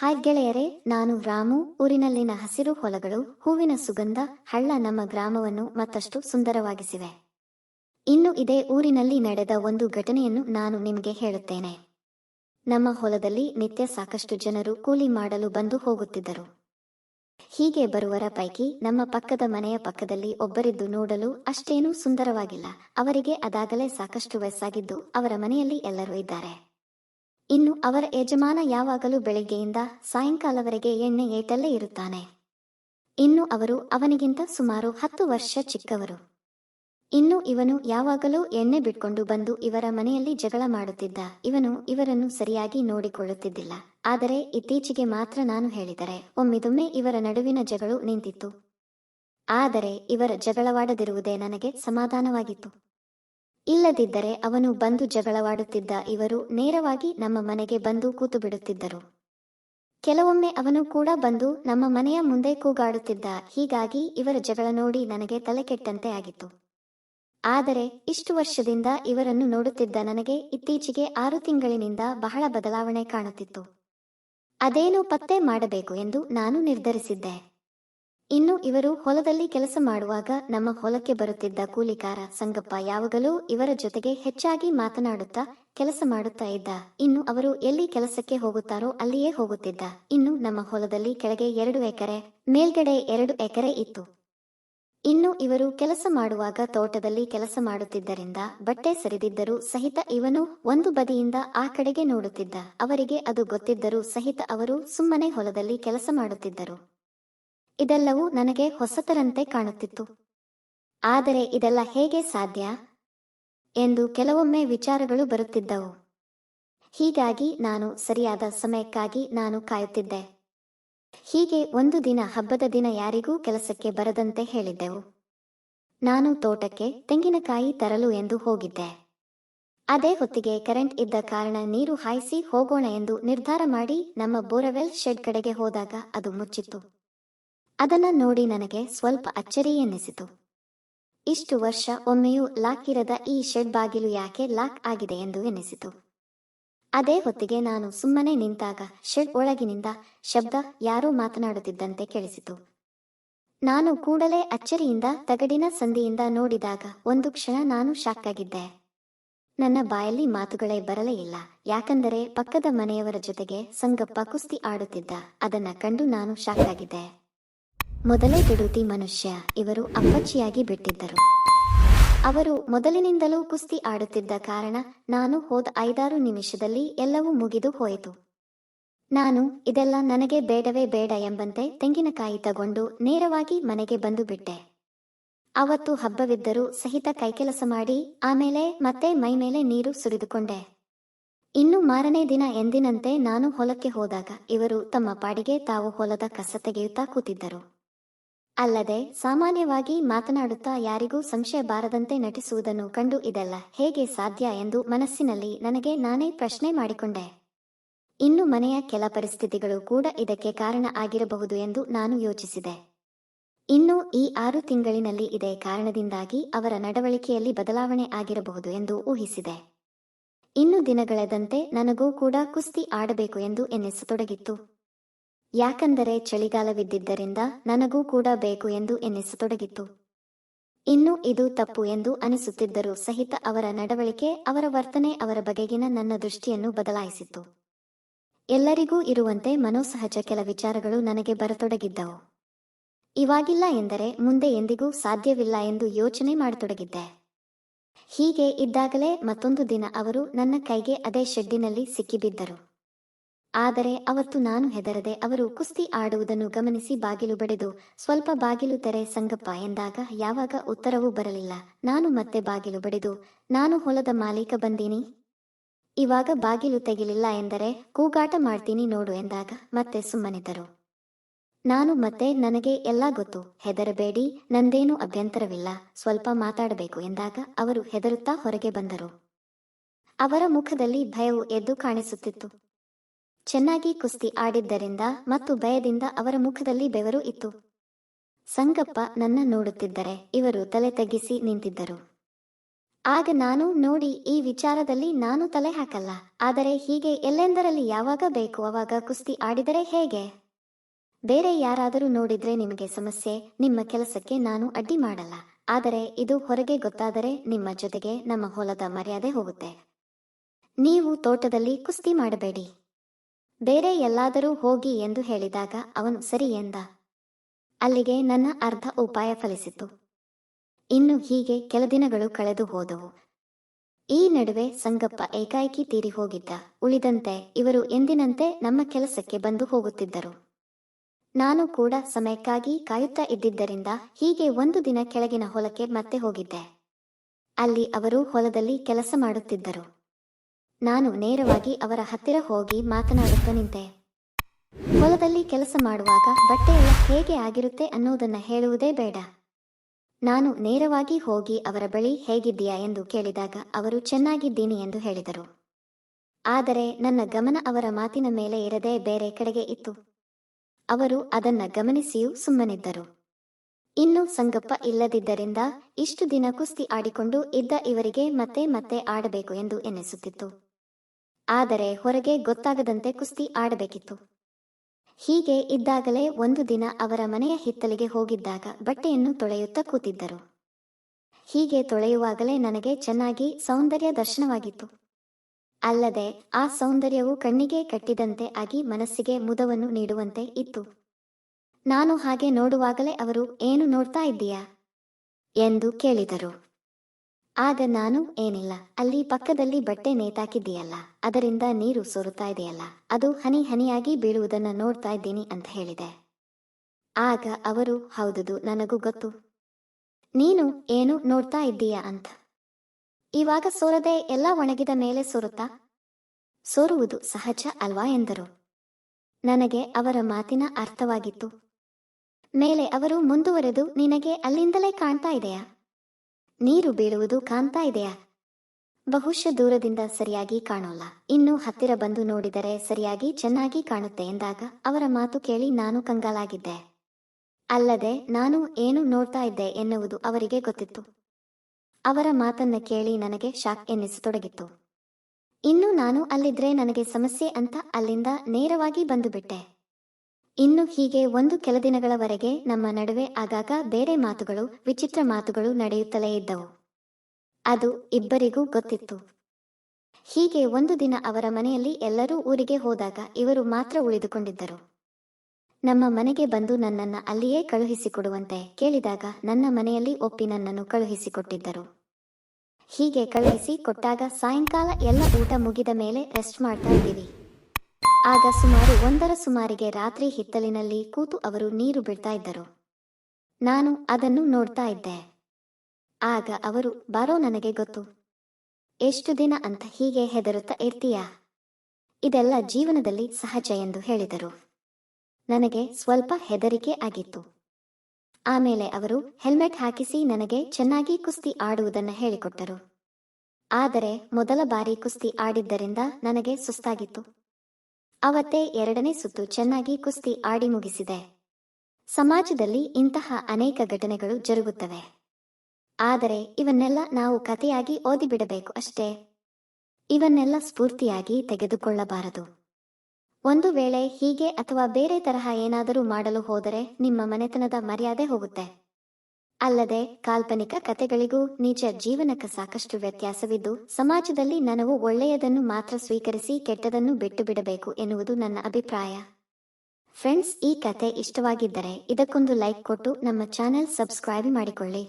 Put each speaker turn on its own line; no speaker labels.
Hi ಗೆಳೆಯರೇ, ನಾನು ರಾಮು ಊರಿನಲ್ಲಿನ ಹಸಿರು ಹೊಲಗಳು, ಹೂವಿನ ಸುಗಂಧ, ಹಳ್ಳ ನಮ್ಮ ಗ್ರಾಮವನ್ನು ಮತ್ತಷ್ಟು ಸುಂದರವಾಗಿಸಿವೆ. ಇನ್ನು ಇದೇ ಊರಿನಲ್ಲಿ ನಡೆದ ಒಂದು ಘಟನೆಯನ್ನು ನಾನು ನಿಮಗೆ ಹೇಳುತ್ತೇನೆ. ನಮ್ಮ ಹೊಲದಲ್ಲಿ ನಿತ್ಯ ಸಾಕಷ್ಟು ಜನರು ಕೂಲಿ ಮಾಡಲು ಬಂದು ಹೋಗುತ್ತಿದ್ದರು. ಹೀಗೆ ಬರುವರ ಪೈಕಿ ನಮ್ಮ ಪಕ್ಕದ ಮನೆಯ ಪಕ್ಕದಲ್ಲಿ ಒಬ್ಬರಿದ್ದು ನೋಡಲು ಅಷ್ಟೇನೂ ಸುಂದರವಾಗಿಲ್ಲ. ಅವರಿಗೆ ಅದಾಗಲೇ ಸಾಕಷ್ಟು ವಯಸ್ಸಾಗಿದ್ದು ಅವರ ಮನೆಯಲ್ಲಿ ಎಲ್ಲರೂ ಇದ್ದಾರೆ. ಇನ್ನು ಅವರ ಯಜಮಾನ ಯಾವಾಗಲೂ ಬೆಳಿಗ್ಗೆಯಿಂದ ಸಾಯಂಕಾಲವರೆಗೆ ಎಣ್ಣೆ ಏಟಲ್ಲೇ ಇರುತ್ತಾನೆ. ಇನ್ನು ಅವರು ಅವನಿಗಿಂತ ಸುಮಾರು ಹತ್ತು ವರ್ಷ ಚಿಕ್ಕವರು. ಇನ್ನು ಇವನು ಯಾವಾಗಲೂ ಎಣ್ಣೆ ಬಿಟ್ಕೊಂಡು ಬಂದು ಇವರ ಮನೆಯಲ್ಲಿ ಜಗಳ ಮಾಡುತ್ತಿದ್ದ. ಇವನು ಇವರನ್ನು ಸರಿಯಾಗಿ ನೋಡಿಕೊಳ್ಳುತ್ತಿದ್ದಿಲ್ಲ. ಆದರೆ ಇತ್ತೀಚೆಗೆ ಮಾತ್ರ ನಾನು ಹೇಳಿದರೆ, ಒಮ್ಮಿದೊಮ್ಮೆ ಇವರ ನಡುವಿನ ಜಗಳು ನಿಂತಿತ್ತು. ಆದರೆ ಇವರ ಜಗಳವಾಡದಿರುವುದೇ ನನಗೆ ಸಮಾಧಾನವಾಗಿತ್ತು. ಇಲ್ಲದಿದ್ದರೆ ಅವನು ಬಂದು ಜಗಳವಾಡುತ್ತಿದ್ದ ಇವರು ನೇರವಾಗಿ ನಮ್ಮ ಮನೆಗೆ ಬಂದು ಕೂತು ಬಿಡುತ್ತಿದ್ದರು ಕೆಲವೊಮ್ಮೆ ಅವನು ಕೂಡ ಬಂದು ನಮ್ಮ ಮನೆಯ ಮುಂದೆ ಕೂಗಾಡುತ್ತಿದ್ದ, ಹೀಗಾಗಿ ಇವರ ಜಗಳ ನೋಡಿ ನನಗೆ ತಲೆ ಕೆಟ್ಟಂತೆ ಆಗಿತ್ತು. ಆದರೆ ಇಷ್ಟು ವರ್ಷದಿಂದ ಇವರನ್ನು ನೋಡುತ್ತಿದ್ದ ನನಗೆ ಇತ್ತೀಚೆಗೆ ಆರು ತಿಂಗಳಿನಿಂದ ಬಹಳ ಬದಲಾವಣೆ ಕಾಣುತ್ತಿತ್ತು. ಅದೇನು ಪತ್ತೆ ಮಾಡಬೇಕು ಎಂದು ನಾನು ನಿರ್ಧರಿಸಿದ್ದೆ. ಇನ್ನು ಇವರು ಹೊಲದಲ್ಲಿ ಕೆಲಸ ಮಾಡುವಾಗ ನಮ್ಮ ಹೊಲಕ್ಕೆ ಬರುತ್ತಿದ್ದ ಕೂಲಿಕಾರ ಸಂಗಪ್ಪ ಯಾವಾಗಲೂ ಇವರ ಜೊತೆಗೆ ಹೆಚ್ಚಾಗಿ ಮಾತನಾಡುತ್ತಾ ಕೆಲಸ ಮಾಡುತ್ತಾ ಇದ್ದ. ಇನ್ನು ಅವರು ಎಲ್ಲಿ ಕೆಲಸಕ್ಕೆ ಹೋಗುತ್ತಾರೋ ಅಲ್ಲಿಯೇ ಹೋಗುತ್ತಿದ್ದ. ಇನ್ನು ನಮ್ಮ ಹೊಲದಲ್ಲಿ ಕೆಳಗೆ ಎರಡು ಎಕರೆ, ಮೇಲ್ಗಡೆ ಎರಡು ಎಕರೆ ಇತ್ತು. ಇನ್ನು ಇವರು ಕೆಲಸ ಮಾಡುವಾಗ ತೋಟದಲ್ಲಿ ಕೆಲಸ ಮಾಡುತ್ತಿದ್ದರಿಂದ ಬಟ್ಟೆ ಸರಿದಿದ್ದರೂ ಸಹಿತ ಇವನು ಒಂದು ಬದಿಯಿಂದ ಆ ಕಡೆಗೆ ನೋಡುತ್ತಿದ್ದ. ಅವರಿಗೆ ಅದು ಗೊತ್ತಿದ್ದರೂ ಸಹಿತ ಅವರು ಸುಮ್ಮನೆ ಹೊಲದಲ್ಲಿ ಕೆಲಸ ಮಾಡುತ್ತಿದ್ದರು. ಇದೆಲ್ಲವೂ ನನಗೆ ಹೊಸತರಂತೆ ಕಾಣುತ್ತಿತ್ತು. ಆದರೆ ಇದೆಲ್ಲ ಹೇಗೆ ಸಾಧ್ಯ? ಎಂದು ಕೆಲವೊಮ್ಮೆ ವಿಚಾರಗಳು ಬರುತ್ತಿದ್ದವು. ಹೀಗಾಗಿ ನಾನು ಸರಿಯಾದ ಸಮಯಕ್ಕಾಗಿ ನಾನು ಕಾಯುತ್ತಿದ್ದೆ. ಹೀಗೆ ಒಂದು ದಿನ ಹಬ್ಬದ ದಿನ ಯಾರಿಗೂ ಕೆಲಸಕ್ಕೆ ಬರದಂತೆ ಹೇಳಿದ್ದೆವು. ನಾನು ತೋಟಕ್ಕೆ ತೆಂಗಿನಕಾಯಿ ತರಲು ಎಂದು ಹೋಗಿದ್ದೆ. ಅದೇ ಹೊತ್ತಿಗೆ ಕರೆಂಟ್ ಇದ್ದ ಕಾರಣ ನೀರು ಹಾಯಿಸಿ ಹೋಗೋಣ ಎಂದು ನಿರ್ಧಾರ ಮಾಡಿ ನಮ್ಮ ಬೋರವೆಲ್ ಶೆಡ್ ಕಡೆಗೆ ಹೋದಾಗ ಅದು ಮುಚ್ಚಿತ್ತು. ಅದನ್ನ ನೋಡಿ ನನಗೆ ಸ್ವಲ್ಪ ಅಚ್ಚರಿ ಎನ್ನಿಸಿತು. ಇಷ್ಟು ವರ್ಷ ಒಮ್ಮೆಯೂ ಲಾಕ್ ಇರದ ಈ ಶೆಡ್ ಬಾಗಿಲು ಯಾಕೆ ಲಾಕ್ ಆಗಿದೆ ಎಂದು ಎನ್ನಿಸಿತು. ಅದೇ ಹೊತ್ತಿಗೆ ನಾನು ಸುಮ್ಮನೆ ನಿಂತಾಗ ಶೆಡ್ ಒಳಗಿನಿಂದ ಶಬ್ದ ಯಾರೋ ಮಾತನಾಡುತ್ತಿದ್ದಂತೆ ಕೇಳಿಸಿತು. ನಾನು ಕೂಡಲೇ ಅಚ್ಚರಿಯಿಂದ ತಗಡಿನ ಸಂದಿಯಿಂದ ನೋಡಿದಾಗ ಒಂದು ಕ್ಷಣ ನಾನು ಶಾಕ್ ಆಗಿದ್ದೆ. ನನ್ನ ಬಾಯಲ್ಲಿ ಮಾತುಗಳೇ ಬರಲೇ ಇಲ್ಲ, ಯಾಕಂದರೆ ಪಕ್ಕದ ಮನೆಯವರ ಜೊತೆಗೆ ಸಂಗಪ್ಪ ಕುಸ್ತಿ ಆಡುತ್ತಿದ್ದ, ಅದನ್ನ ಕಂಡು ನಾನು ಶಾಕ್ ಆಗಿದ್ದೆ. ಮೊದಲೇ ಬಿಡುತಿ ಮನುಷ್ಯ, ಇವರು ಅಪ್ಪಚ್ಚಿಯಾಗಿ ಬಿಟ್ಟಿದ್ದರು. ಅವರು ಮೊದಲಿನಿಂದಲೂ ಕುಸ್ತಿ ಆಡುತ್ತಿದ್ದ ಕಾರಣ ನಾನು ಹೋದ ಐದಾರು ನಿಮಿಷದಲ್ಲಿ ಎಲ್ಲವೂ ಮುಗಿದು ಹೋಯಿತು. ನಾನು, ಇದೆಲ್ಲ ನನಗೆ ಬೇಡವೇ ಬೇಡ ಎಂಬಂತೆ ತೆಂಗಿನಕಾಯಿ ತಗೊಂಡು ನೇರವಾಗಿ ಮನೆಗೆ ಬಂದು ಬಿಟ್ಟೆ. ಅವತ್ತು ಹಬ್ಬವಿದ್ದರೂ ಸಹಿತ ಕೈಕೆಲಸ ಮಾಡಿ, ಆಮೇಲೆ ಮತ್ತೆ ಮೈ ಮೇಲೆ ನೀರು ಸುರಿದುಕೊಂಡೆ. ಇನ್ನು ಮಾರನೇ ದಿನ ಎಂದಿನಂತೆ ನಾನು ಹೊಲಕ್ಕೆ ಹೋದಾಗ ಇವರು ತಮ್ಮ ಪಾಡಿಗೆ ತಾವು ಹೊಲದ ಕಸ ತೆಗೆಯುತ್ತಾ ಕೂತಿದ್ದರು. ಅಲ್ಲದೆ ಸಾಮಾನ್ಯವಾಗಿ ಮಾತನಾಡುತ್ತಾ ಯಾರಿಗೂ ಸಂಶಯ ಬಾರದಂತೆ ನಟಿಸುವುದನ್ನು ಕಂಡು ಇದೆಲ್ಲ ಹೇಗೆ ಸಾಧ್ಯ ಎಂದು ಮನಸ್ಸಿನಲ್ಲಿ ನನಗೆ ನಾನೇ ಪ್ರಶ್ನೆ ಮಾಡಿಕೊಂಡೆ. ಇನ್ನು ಮನೆಯ ಕೆಲ ಪರಿಸ್ಥಿತಿಗಳು ಕೂಡ ಇದಕ್ಕೆ ಕಾರಣ ಆಗಿರಬಹುದು ಎಂದು ನಾನು ಯೋಚಿಸಿದೆ. ಇನ್ನು ಈ ಆರು ತಿಂಗಳಿನಲ್ಲಿ ಇದೇ ಕಾರಣದಿಂದಾಗಿ ಅವರ ನಡವಳಿಕೆಯಲ್ಲಿ ಬದಲಾವಣೆ ಆಗಿರಬಹುದು ಎಂದು ಊಹಿಸಿದೆ. ಇನ್ನು ದಿನಗಳೆದಂತೆ ನನಗೂ ಕೂಡ ಕುಸ್ತಿ ಆಡಬೇಕು ಎಂದು ಎನ್ನಿಸತೊಡಗಿತ್ತು. ಯಾಕಂದರೆ ಚಳಿಗಾಲವಿದ್ದಿದ್ದರಿಂದ ನನಗೂ ಕೂಡ ಬೇಕು ಎಂದು ಎನ್ನಿಸತೊಡಗಿತ್ತು. ಇನ್ನು ಇದು ತಪ್ಪು ಎಂದು ಅನಿಸುತ್ತಿದ್ದರೂ ಸಹಿತ ಅವರ ನಡವಳಿಕೆ, ಅವರ ವರ್ತನೆ, ಅವರ ಬಗೆಗಿನ ನನ್ನ ದೃಷ್ಟಿಯನ್ನು ಬದಲಾಯಿಸಿತು ಎಲ್ಲರಿಗೂ ಇರುವಂತೆ ಮನೋಸಹಜ ಕೆಲ ವಿಚಾರಗಳು ನನಗೆ ಬರತೊಡಗಿದ್ದವು. ಇವಾಗಿಲ್ಲ ಎಂದರೆ ಮುಂದೆ ಎಂದಿಗೂ ಸಾಧ್ಯವಿಲ್ಲ ಎಂದು ಯೋಚನೆ ಮಾಡತೊಡಗಿದ್ದೆ. ಹೀಗೆ ಇದ್ದಾಗಲೇ ಮತ್ತೊಂದು ದಿನ ಅವರು ನನ್ನ ಕೈಗೆ ಅದೇ ಶೆಡ್ಡಿನಲ್ಲಿ ಸಿಕ್ಕಿಬಿದ್ದರು. ಆದರೆ ಅವತ್ತು ನಾನು ಹೆದರದೆ ಅವರು ಕುಸ್ತಿ ಆಡುವುದನ್ನು ಗಮನಿಸಿ ಬಾಗಿಲು ಬಡಿದು, ಸ್ವಲ್ಪ ಬಾಗಿಲು ತೆರೆ ಸಂಗಪ್ಪ ಎಂದಾಗ ಯಾವಾಗ ಉತ್ತರವೂ ಬರಲಿಲ್ಲ. ನಾನು ಮತ್ತೆ ಬಾಗಿಲು ಬಡಿದು, ನಾನು ಹೊಲದ ಮಾಲೀಕ ಬಂದೀನಿ. ಇವಾಗ ಬಾಗಿಲು ತೆಗಿಲಿಲ್ಲ ಎಂದರೆ ಕೂಗಾಟ ಮಾಡ್ತೀನಿ ನೋಡು ಎಂದಾಗ ಮತ್ತೆ ಸುಮ್ಮನಿದ್ದರು. ನಾನು ಮತ್ತೆ ನನಗೆ ಎಲ್ಲ ಗೊತ್ತು. ಹೆದರಬೇಡಿ, ನಂದೇನು ಅಭ್ಯಂತರವಿಲ್ಲ. ಸ್ವಲ್ಪ ಮಾತಾಡಬೇಕು ಎಂದಾಗ ಅವರು ಹೆದರುತ್ತಾ ಹೊರಗೆ ಬಂದರು. ಅವರ ಮುಖದಲ್ಲಿ ಭಯವು ಎದ್ದು ಕಾಣಿಸುತ್ತಿತ್ತು. ಚೆನ್ನಾಗಿ ಕುಸ್ತಿ ಆಡಿದ್ದರಿಂದ ಮತ್ತು ಭಯದಿಂದ ಅವರ ಮುಖದಲ್ಲಿ ಬೆವರು ಇತ್ತು. ಸಂಗಪ್ಪ ನನ್ನ ನೋಡುತ್ತಿದ್ದರೆ ಇವರು ತಲೆ ತಗ್ಗಿಸಿ ನಿಂತಿದ್ದರು. ಆಗ ನಾನು ನೋಡಿ ಈ ವಿಚಾರದಲ್ಲಿ ನಾನು ತಲೆ ಹಾಕಲ್ಲ. ಆದರೆ ಹೀಗೆ ಎಲ್ಲೆಂದರಲ್ಲಿ ಯಾವಾಗ ಬೇಕು ಅವಾಗ ಕುಸ್ತಿ ಆಡಿದರೆ ಹೇಗೆ? ಬೇರೆ ಯಾರಾದರೂ ನೋಡಿದ್ರೆ ನಿಮಗೆ ಸಮಸ್ಯೆ, ನಿಮ್ಮ ಕೆಲಸಕ್ಕೆ ನಾನು ಅಡ್ಡಿ ಮಾಡಲ್ಲ. ಆದರೆ ಇದು ಹೊರಗೆ ಗೊತ್ತಾದರೆ ನಿಮ್ಮ ಜೊತೆಗೆ ನಮ್ಮ ಹೊಲದ ಮರ್ಯಾದೆ ಹೋಗುತ್ತೆ. ನೀವು ತೋಟದಲ್ಲಿ ಕುಸ್ತಿ ಮಾಡಬೇಡಿ. ಬೇರೆ ಎಲ್ಲಾದರೂ ಹೋಗಿ ಎಂದು ಹೇಳಿದಾಗ ಅವನು ಸರಿ ಎಂದ. ಅಲ್ಲಿಗೆ ನನ್ನ ಅರ್ಧ ಉಪಾಯ ಫಲಿಸಿತು. ಇನ್ನು ಹೀಗೆ ಕೆಲ ದಿನಗಳು ಕಳೆದು ಹೋದವು. ಈ ನಡುವೆ ಸಂಗಪ್ಪ ಏಕಾಏಕಿ ತೀರಿ ಹೋಗಿದ್ದ. ಉಳಿದಂತೆ ಇವರು ಎಂದಿನಂತೆ ನಮ್ಮ ಕೆಲಸಕ್ಕೆ ಬಂದು ಹೋಗುತ್ತಿದ್ದರು. ನಾನು ಕೂಡ ಸಮಯಕ್ಕಾಗಿ ಕಾಯುತ್ತಾ ಇದ್ದಿದ್ದರಿಂದ ಹೀಗೆ ಒಂದು ದಿನ ಕೆಳಗಿನ ಹೊಲಕ್ಕೆ ಮತ್ತೆ ಹೋಗಿದ್ದೆ. ಅಲ್ಲಿ ಅವರು ಹೊಲದಲ್ಲಿ ಕೆಲಸ ಮಾಡುತ್ತಿದ್ದರು. ನಾನು ನೇರವಾಗಿ ಅವರ ಹತ್ತಿರ ಹೋಗಿ ಮಾತನಾಡುತ್ತಾ ನಿಂತೆ. ಹೊಲದಲ್ಲಿ ಕೆಲಸ ಮಾಡುವಾಗ ಬಟ್ಟೆಯೆಲ್ಲ ಹೇಗೆ ಆಗಿರುತ್ತೆ ಅನ್ನೋದನ್ನ ಹೇಳುವುದೇ ಬೇಡ. ನಾನು ನೇರವಾಗಿ ಹೋಗಿ ಅವರ ಬಳಿ ಹೇಗಿದ್ದೀಯಾ ಎಂದು ಕೇಳಿದಾಗ ಅವರು ಚೆನ್ನಾಗಿದ್ದೀನಿ ಎಂದು ಹೇಳಿದರು. ಆದರೆ ನನ್ನ ಗಮನ ಅವರ ಮಾತಿನ ಮೇಲೆ ಇರದೆ ಬೇರೆ ಕಡೆಗೆ ಇತ್ತು. ಅವರು ಅದನ್ನ ಗಮನಿಸಿಯೂ ಸುಮ್ಮನಿದ್ದರು. ಇನ್ನು ಸಂಗಪ್ಪ ಇಲ್ಲದಿದ್ದರಿಂದ ಇಷ್ಟು ದಿನ ಕುಸ್ತಿ ಆಡಿಕೊಂಡು ಇದ್ದ ಇವರಿಗೆ ಮತ್ತೆ ಮತ್ತೆ ಆಡಬೇಕು ಎಂದು ಎನ್ನಿಸುತ್ತಿತ್ತು. ಆದರೆ ಹೊರಗೆ ಗೊತ್ತಾಗದಂತೆ ಕುಸ್ತಿ ಆಡಬೇಕಿತ್ತು. ಹೀಗೆ ಇದ್ದಾಗಲೇ ಒಂದು ದಿನ ಅವರ ಮನೆಯ ಹಿತ್ತಲಿಗೆ ಹೋಗಿದ್ದಾಗ ಬಟ್ಟೆಯನ್ನು ತೊಳೆಯುತ್ತಾ ಕೂತಿದ್ದರು. ಹೀಗೆ ತೊಳೆಯುವಾಗಲೇ ನನಗೆ ಚೆನ್ನಾಗಿ ಸೌಂದರ್ಯ ದರ್ಶನವಾಗಿತ್ತು. ಅಲ್ಲದೆ ಆ ಸೌಂದರ್ಯವು ಕಣ್ಣಿಗೆ ಕಟ್ಟಿದಂತೆ ಆಗಿ ಮನಸ್ಸಿಗೆ ಮುದವನ್ನು ನೀಡುವಂತೆ ಇತ್ತು. ನಾನು ಹಾಗೆ ನೋಡುವಾಗಲೇ ಅವರು ಏನು ನೋಡ್ತಾ ಇದ್ದೀಯಾ? ಎಂದು ಕೇಳಿದರು. ಆಗ ನಾನು, ಏನಿಲ್ಲ, ಅಲ್ಲಿ ಪಕ್ಕದಲ್ಲಿ ಬಟ್ಟೆ ನೇತಾಕಿದ್ದೀಯಲ್ಲ, ಅದರಿಂದ ನೀರು ಸೋರುತ್ತಾ ಇದೆಯಲ್ಲ, ಅದು ಹನಿ ಹನಿಯಾಗಿ ಬೀಳುವುದನ್ನ ನೋಡ್ತಾ ಇದ್ದೀನಿ ಅಂತ ಹೇಳಿದೆ. ಆಗ ಅವರು, ಹೌದುದು, ನನಗೂ ಗೊತ್ತು. ನೀನು, ಏನು ನೋಡ್ತಾ ಇದ್ದೀಯಾ ಅಂತ. ಇವಾಗ ಸೋರದೆ ಎಲ್ಲ ಒಣಗಿದ ಮೇಲೆ ಸೋರುತ್ತಾ? ಸೋರುವುದು ಸಹಜ ಅಲ್ವಾ ಎಂದರು. ನನಗೆ ಅವರ ಮಾತಿನ ಅರ್ಥವಾಗಿತ್ತು. ಮೇಲೆ ಅವರು ಮುಂದುವರೆದು, ನಿನಗೆ ಅಲ್ಲಿಂದಲೇ ಕಾಣ್ತಾ ಇದೆಯಾ? ನೀರು ಬೀಳುವುದು ಕಾಣ್ತಾ ಇದೆಯಾ? ಬಹುಶಃ ದೂರದಿಂದ ಸರಿಯಾಗಿ ಕಾಣೋಲ್ಲ. ಇನ್ನು ಹತ್ತಿರ ಬಂದು ನೋಡಿದರೆ ಸರಿಯಾಗಿ ಚೆನ್ನಾಗಿ ಕಾಣುತ್ತೆ ಎಂದಾಗ ಅವರ ಮಾತು ಕೇಳಿ ನಾನು ಕಂಗಾಲಾಗಿದ್ದೆ. ಅಲ್ಲದೆ ನಾನು ಏನು ನೋಡ್ತಾ ಇದ್ದೆ ಎನ್ನುವುದು ಅವರಿಗೆ ಗೊತ್ತಿತ್ತು. ಅವರ ಮಾತನ್ನ ಕೇಳಿ ನನಗೆ ಶಾಕ್ ಎನ್ನಿಸತೊಡಗಿತ್ತು. ಇನ್ನು ನಾನು ಅಲ್ಲಿದ್ರೆ ನನಗೆ ಸಮಸ್ಯೆ ಅಂತ ಅಲ್ಲಿಂದ ನೇರವಾಗಿ ಬಂದು ಬಿಟ್ಟೆ. ಇನ್ನು ಹೀಗೆ ಒಂದು ಕೆಲ ದಿನಗಳವರೆಗೆ ನಮ್ಮ ನಡುವೆ ಆಗಾಗ ಬೇರೆ ಮಾತುಗಳು, ವಿಚಿತ್ರ ಮಾತುಗಳು ನಡೆಯುತ್ತಲೇ ಇದ್ದವು. ಅದು ಇಬ್ಬರಿಗೂ ಗೊತ್ತಿತ್ತು. ಹೀಗೆ ಒಂದು ದಿನ ಅವರ ಮನೆಯಲ್ಲಿ ಎಲ್ಲರೂ ಊರಿಗೆ ಹೋದಾಗ ಇವರು ಮಾತ್ರ ಉಳಿದುಕೊಂಡಿದ್ದರು. ನಮ್ಮ ಮನೆಗೆ ಬಂದು ನನ್ನನ್ನ ಅಲ್ಲಿಯೇ ಕಳುಹಿಸಿಕೊಡುವಂತೆ ಕೇಳಿದಾಗ ನನ್ನ ಮನೆಯಲ್ಲಿ ಒಪ್ಪಿ ನನ್ನನ್ನು ಕಳುಹಿಸಿಕೊಟ್ಟಿದ್ದರು. ಹೀಗೆ ಕಳುಹಿಸಿ ಕೊಟ್ಟಾಗ ಸಾಯಂಕಾಲ ಎಲ್ಲ ಊಟ ಮುಗಿದ ಮೇಲೆ ರೆಸ್ಟ್ ಮಾಡ್ತಾ ಇದ್ದೀವಿ. ಆಗ ಸುಮಾರು ಒಂದರ ಸುಮಾರಿಗೆ ರಾತ್ರಿ ಹಿತ್ತಲಿನಲ್ಲಿ ಕೂತು ಅವರು ನೀರು ಬಿಡ್ತಾ ಇದ್ದರು. ನಾನು ಅದನ್ನು ನೋಡ್ತಾ ಇದ್ದೆ. ಆಗ ಅವರು, ಬಾರೋ ನನಗೆ ಗೊತ್ತು. ಎಷ್ಟು ದಿನ ಅಂತ ಹೀಗೆ ಹೆದರುತ್ತಾ ಇರ್ತೀಯಾ? ಇದೆಲ್ಲ ಜೀವನದಲ್ಲಿ ಸಹಜ ಎಂದು ಹೇಳಿದರು. ನನಗೆ ಸ್ವಲ್ಪ ಹೆದರಿಕೆ ಆಗಿತ್ತು. ಆಮೇಲೆ ಅವರು, ಹೆಲ್ಮೆಟ್ ಹಾಕಿಸಿ ನನಗೆ ಚೆನ್ನಾಗಿ ಕುಸ್ತಿ ಆಡುವುದನ್ನು ಹೇಳಿಕೊಟ್ಟರು. ಆದರೆ ಮೊದಲ ಬಾರಿ ಕುಸ್ತಿ ಆಡಿದ್ದರಿಂದ ನನಗೆ ಸುಸ್ತಾಗಿತ್ತು. ಅವತ್ತೇ ಎರಡನೇ ಸುತ್ತು ಚೆನ್ನಾಗಿ ಕುಸ್ತಿ ಆಡಿ ಮುಗಿಸಿದೆ. ಸಮಾಜದಲ್ಲಿ ಇಂತಹ ಅನೇಕ ಘಟನೆಗಳು ಜರುಗುತ್ತವೆ. ಆದರೆ ಇವನ್ನೆಲ್ಲ ನಾವು ಕಥೆಯಾಗಿ ಓದಿಬಿಡಬೇಕು ಅಷ್ಟೇ. ಇವನ್ನೆಲ್ಲ ಸ್ಫೂರ್ತಿಯಾಗಿ ತೆಗೆದುಕೊಳ್ಳಬಾರದು. ಒಂದು ವೇಳೆ ಹೀಗೆ ಅಥವಾ ಬೇರೆ ತರಹ ಏನಾದರೂ ಮಾಡಲು ಹೋದರೆ ನಿಮ್ಮ ಮನೆತನದ ಮರ್ಯಾದೆ ಹೋಗುತ್ತೆ. ಅಲ್ಲದೆ ಕಾಲ್ಪನಿಕ ಕತೆಗಳಿಗೂ ನಿಜ ಜೀವನಕ್ಕೆ ಸಾಕಷ್ಟು ವ್ಯತ್ಯಾಸವಿದ್ದು, ಸಮಾಜದಲ್ಲಿ ನನವು ಒಳ್ಳೆಯದನ್ನು ಮಾತ್ರ ಸ್ವೀಕರಿಸಿ ಕೆಟ್ಟದನ್ನು ಬಿಟ್ಟು ಬಿಡಬೇಕು ಎನ್ನುವುದು ನನ್ನ ಅಭಿಪ್ರಾಯ. ಫ್ರೆಂಡ್ಸ್, ಈ ಕತೆ ಇಷ್ಟವಾಗಿದ್ದರೆ ಇದಕ್ಕೊಂದು ಲೈಕ್ ಕೊಟ್ಟು ನಮ್ಮ ಚಾನೆಲ್ ಸಬ್ಸ್ಕ್ರೈಬ್ ಮಾಡಿಕೊಳ್ಳಿ.